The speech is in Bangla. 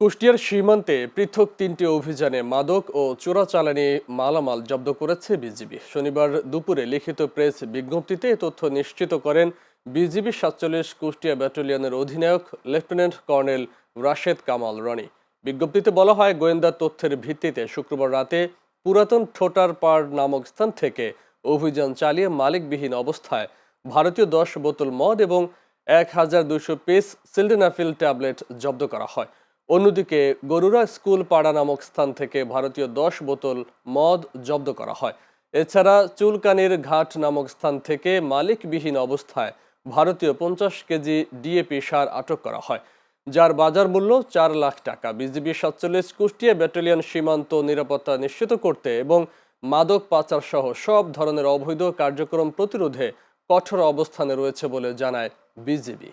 কুষ্টিয়ার সীমান্তে পৃথক তিনটি অভিযানে মাদক ও চোরাচালানি মালামাল জব্দ করেছে বিজিবি। শনিবার দুপুরে লিখিত প্রেস বিজ্ঞপ্তিতে এ তথ্য নিশ্চিত করেন বিজিবি সাতচল্লিশ কুষ্টিয়া ব্যাটালিয়নের অধিনায়ক লেফটেন্যান্ট কর্নেল রাশেদ কামাল রনি। বিজ্ঞপ্তিতে বলা হয়, গোয়েন্দা তথ্যের ভিত্তিতে শুক্রবার রাতে পুরাতন ঠোটার পাড় নামক স্থান থেকে অভিযান চালিয়ে মালিকবিহীন অবস্থায় ভারতীয় দশ বোতল মদ এবং এক হাজার দুশো পিস সিলডেনাফিল ট্যাবলেট জব্দ করা হয়। অন্যদিকে গরুরা স্কুল পাড়া নামক স্থান থেকে ভারতীয় দশ বোতল মদ জব্দ করা হয়। এছাড়া চুলকানির ঘাট নামক স্থান থেকে মালিকবিহীন অবস্থায় ভারতীয় পঞ্চাশ কেজি ডিএপি সার আটক করা হয়, যার বাজার মূল্য চার লাখ টাকা। বিজিবি সাতচল্লিশ, কুষ্টিয়া ব্যাটালিয়ন সীমান্ত নিরাপত্তা নিশ্চিত করতে এবং মাদক পাচার সহ সব ধরনের অবৈধ কার্যক্রম প্রতিরোধে কঠোর অবস্থানে রয়েছে বলে জানায় বিজিবি।